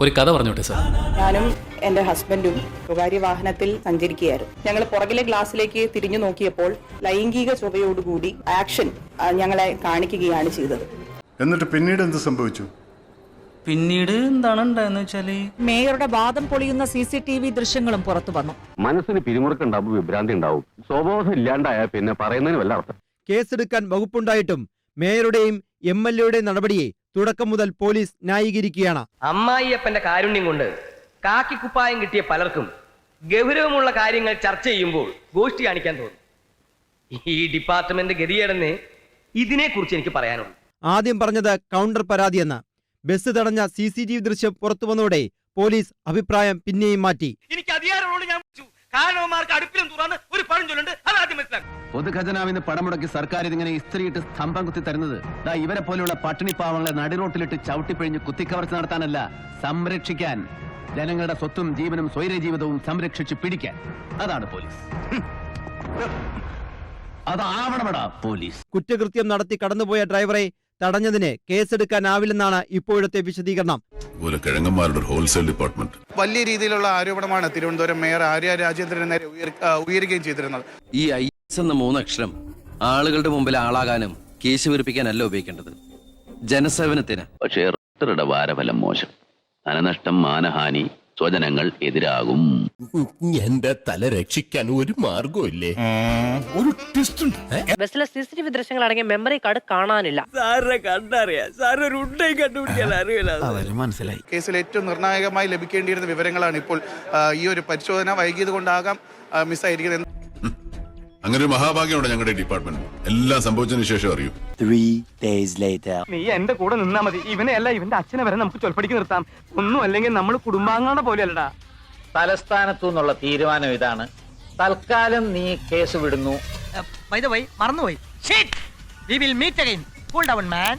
ഒരു കഥ പറഞ്ഞോട്ടെ സാർ? ഞാനും എന്റെ ഹസ്ബൻഡും സ്വകാര്യ വാഹനത്തിൽ സഞ്ചരിക്കുകയായിരുന്നു. ഞങ്ങൾ പുറകിലെ ഗ്ലാസ്സിലേക്ക് തിരിഞ്ഞു നോക്കിയപ്പോൾ ലൈംഗിക ചൊവ്വയോടുകൂടി ആക്ഷൻ ആ, ഞങ്ങളെ കാണിക്കുകയാണ് ചെയ്തത്. എന്നിട്ട് പിന്നീട് എന്ത് സംഭവിച്ചു? പിന്നീട് എന്താണ് ഉണ്ടായെന്ന് വെച്ചാൽ? മേയറുടെ വാദം പൊളിയുന്ന സി സി ടി വി ദൃശ്യങ്ങളും പുറത്തു വന്നു. മനസ്സിന് പിരിമുറുക്കുണ്ടാവും വിഭ്രാന്തി ഉണ്ടാവും. സ്വബോധം ഇല്ലാണ്ടായ പിന്നെ പറയുന്നതിന് വല്ല അർത്ഥം? കേസെടുക്കാൻ വകുപ്പുണ്ടായിട്ടും മേയറുടെയും എം എൽ എയുടെയും നടപടിയെ തുടക്കം മുതൽ പോലീസ് ന്യായീകരിക്കുകയാണ്. അമ്മായിയപ്പന്റെ കാരുണ്യം കൊണ്ട് കാക്കിക്കുപ്പായം കിട്ടിയ പലർക്കും ഗൗരവമുള്ള കാര്യങ്ങൾ ചർച്ച ചെയ്യുമ്പോൾ ഗോഷ്ടി കാണിക്കാൻ തോന്നും. ഈ ഡിപ്പാർട്ട്മെന്റ് ഗതികേടെന്ന് ഇതിനെക്കുറിച്ച് എനിക്ക് പറയാനുള്ളൂ ആദ്യം പറഞ്ഞത് കൗണ്ടർ പരാതി പരാതിയെന്ന്. ബസ് തടഞ്ഞ സി സി ടി വി ദൃശ്യം പുറത്തു വന്നതോടെ പോലീസ് അഭിപ്രായം പിന്നെയും മാറ്റി. എനിക്ക് അധികാരമുള്ളൂ ഞാൻ. കാരണവന്മാർക്ക് അടുപ്പിലും പൊതുഖജനാവിന് പടമുടക്കി മുടക്കി സർക്കാർ ഇതിങ്ങനെ ഇസ്ത്രീയിട്ട് സ്തംഭം കുത്തി തരുന്നത്. ദാ ഇവരെ പോലെയുള്ള പട്ടിണി പാവങ്ങളെ നടിറോട്ടിലിട്ട് ചവിട്ടിപ്പിഴിഞ്ഞ് കുത്തിക്കവർച്ച നടത്താനല്ല സംരക്ഷിക്കാൻ. ജനങ്ങളുടെ സ്വത്തും ജീവനും സ്വൈര ജീവിതവും സംരക്ഷിച്ച് പിടിക്കാൻ. അതാണ് പോലീസ്. അതാവണമെടാ പോലീസ്. കുറ്റകൃത്യം നടത്തി കടന്നുപോയ ഡ്രൈവറെ തടഞ്ഞതിന് കേസെടുക്കാനാവില്ലെന്നാണ് ഇപ്പോഴത്തെ വിശദീകരണം. കിഴങ്ങന്മാരുടെ ഹോൾസെയിൽ ഡിപ്പാർട്ട്മെന്റ് വലിയ രീതിയിലുള്ള ആരോപണമാണ് തിരുവനന്തപുരം മേയർ ആര്യ രാജേന്ദ്രൻ നേരെ ഉയരുകയും ചെയ്തിരുന്നത്. ഈ എന്ന മൂന്നക്ഷരം ആളുകളുടെ മുമ്പിൽ ആളാകാനും കേസ് വിരിപ്പിക്കാനല്ല ഉപയോഗിക്കേണ്ടത്. ജനസേവനത്തിന്. പക്ഷേ റിട്ടറുടെ വാരഫലം മോശം? ധനനഷ്ടം മാനഹാനി സ്വജനങ്ങൾ എതിരാകും. എന്റെ തല രക്ഷിക്കാൻ ഒരു മാർഗമില്ലേ ബസ്സിലെ സി സി ടി വി ദൃശ്യങ്ങൾ അടങ്ങിയ മെമ്മറി കാർഡ് കാണാനില്ല കേസിൽ ഏറ്റവും നിർണായകമായി ലഭിക്കേണ്ടിയിരുന്ന വിവരങ്ങളാണ് ഇപ്പോൾ ആ, ഈ ഒരു പരിശോധന വൈകിയത് കൊണ്ടാകാം മിസ്സായിരിക്കുന്നത് അങ്ങനെ ഒരു മഹാഭാഗ്യമാണ് ഞങ്ങളുടെ ഡിപ്പാർട്ട്മെന്റ് എല്ലാം സംഭവിച്ചതിന് ശേഷം അറിയൂ. നീ എന്റെ കൂടെ നിന്നാ മതി. ഇവനെ അല്ല ഇവന്റെ അച്ഛനെ വരെ നമുക്ക് ചൊൽപ്പടിക്ക് നിർത്താം. ഒന്നും അല്ലെങ്കിൽ നമ്മൾ കുടുംബാംഗങ്ങളുടെ പോലെയല്ലടാ. തലസ്ഥാനത്തു നിന്നുള്ള തീരുമാനം ഇതാണ്. തൽക്കാലം നീ കേസ് വിടുന്നു. മറന്നുപോയി. We will meet again cool down man